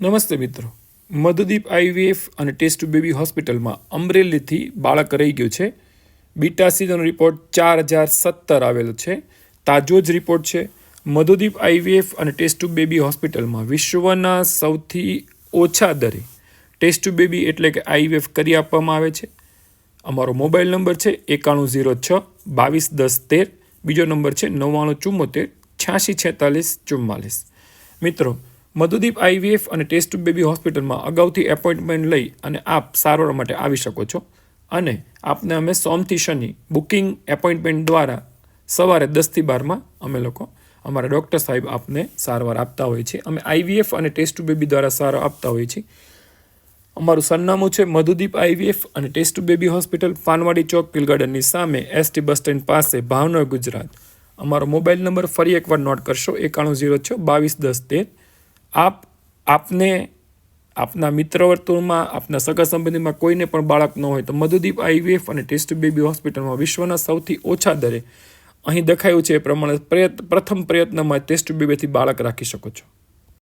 નમસ્તે મિત્રો. મધુદીપ આઈવીએફ અને ટેસ્ટ બેબી હોસ્પિટલમાં અમરેલીથી બાળક રહી ગયું છે. બીટા સીનો રિપોર્ટ ચાર હજાર સત્તર આવેલો છે. તાજો જ રિપોર્ટ છે. મધુદીપ આઈવીએફ અને ટેસ્ટ બેબી હોસ્પિટલમાં વિશ્વના સૌથી ઓછા દરે ટેસ્ટ બેબી એટલે કે આઈવીએફ કરી આપવામાં આવે છે. અમારો મોબાઈલ નંબર છે એકાણું ઝીરો છ, બાવીસ દસ તેર. બીજો નંબર છે નવ્વાણું ચુમ્મોતેર છ્યાસી છેતાલીસ ચુમ્માલીસ મિત્રો મધુદીપ આઈવીએફ અને ટેસ્ટ બેબી હોસ્પિટલમાં અગાઉથી એપોઇન્ટમેન્ટ લઈ અને આપ સારવાર માટે આવી શકો છો. અને આપને અમે સોમથી શનિ બુકિંગ એપોઇન્ટમેન્ટ દ્વારા સવારે દસથી બારમાં અમે લોકો, અમારા ડૉક્ટર સાહેબ આપને સારવાર આપતા હોય છે. અમે આઈવીએફ અને ટેસ્ટ ટુ બેબી દ્વારા સારવાર આપતા હોઈએ છીએ. અમારું સરનામું છે મધુદીપ આઈવીએફ અને test tube baby hospital, Panwadi Chowk kill ગાર્ડનની સામે, એસટી બસ સ્ટેન્ડ પાસે, ભાવનગર, ગુજરાત. અમારો મોબાઈલ નંબર ફરી એકવાર નોટ કરશો, એકાણું ઝીરો છ, બાવીસ દસ તેર. આપ, આપને, આપના મિત્ર વર્તુળમાં, આપના સગા સંબંધીમાં કોઈને પણ બાળક ન હોય તો મધુદીપ આઈવીએફ અને ટેસ્ટ બેબી હોસ્પિટલમાં વિશ્વના સૌથી ઓછા દરે અહીં દેખાયું છે એ પ્રમાણે પ્રયત્ન પ્રથમ પ્રયત્નમાં ટેસ્ટ બેબીથી બાળક રાખી શકો છો.